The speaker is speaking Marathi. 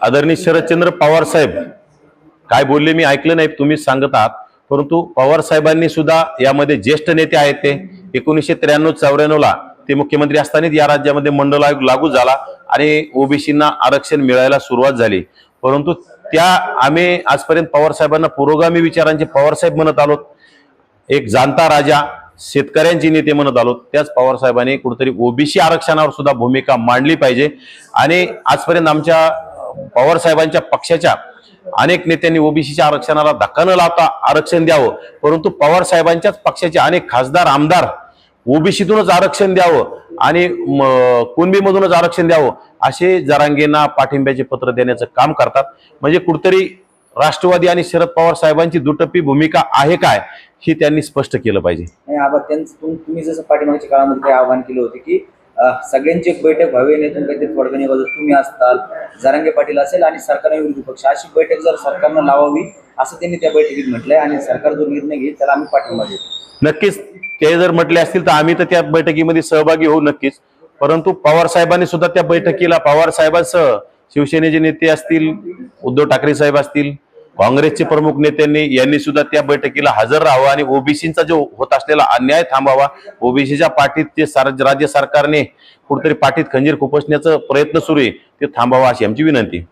आदरणीय शरदचंद्र पवार साहेब काय बोलले मी ऐकलं नाही तुम्हीच सांगत आहात. परंतु पवार साहेबांनी सुद्धा यामध्ये ज्येष्ठ नेते आहेत ते. एकोणीसशे त्र्याण्णव चौऱ्याण्णवला ते मुख्यमंत्री असतानाच या राज्यामध्ये मंडल आयोग लागू झाला आणि ओबीसींना आरक्षण मिळायला सुरुवात झाली. परंतु त्या आम्ही आजपर्यंत पवार साहेबांना पुरोगामी विचारांचे पवार साहेब म्हणत आलो एक जाणता राजा शेतकऱ्यांची नेते म्हणत आलो त्याच पवार साहेबांनी कुठेतरी ओबीसी आरक्षणावर सुद्धा भूमिका मांडली पाहिजे. आणि आजपर्यंत आमच्या पवार साहेबांच्या पक्षाच्या अनेक नेत्यांनी ओबीसीच्या आरक्षणाला धक्का न लावता आरक्षण द्यावं परंतु पवार साहेबांच्याच पक्षाचे अनेक खासदार आमदार ओबीसीतूनच आरक्षण द्यावं आणि कुणबीमधूनच आरक्षण द्यावं असे जरांगेंना पाठिंब्याचे पत्र देण्याचं काम करतात. म्हणजे कुठतरी राष्ट्रवादी आणि शरद पवार साहेबांची दुटप्पी भूमिका आहे काय? ही त्यांनी स्पष्ट केलं पाहिजे. आणि आबा त्यांचं तुम- तुम्ही जसं पाठीमागच्या काळामध्ये काही आव्हान केलं होते की सगळ्यांची एक बैठक व्हावी नेतून काहीतरी थोडकणी बाजू तुम्ही असताल जरांगे पाटील असेल आणि सरकारने विरोधी पक्ष अशी बैठक जर सरकारनं लावावी असं त्यांनी त्या बैठकीत म्हटलंय आणि सरकार जो निर्णय घेईल त्याला आम्ही पाठिंबा देऊ. नक्कीच ते जर म्हटले असतील तर आम्ही तर त्या बैठकीमध्ये सहभागी होऊ नक्कीच. परंतु पवार साहेबांनी सुद्धा त्या बैठकीला पवार साहेबांसह शिवसेनेचे नेते असतील उद्धव ठाकरे साहेब असतील काँग्रेसचे प्रमुख नेत्यांनी यांनी सुद्धा त्या बैठकीला हजर राहावं आणि ओबीसीचा जो होत असलेला अन्याय थांबावा ओबीसीच्या पाठीत ते सार- राज्य सरकारने कुठेतरी पाठीत खंजीर खुपसण्याचा प्रयत्न सुरू आहे ते थांबावा अशी आमची विनंती.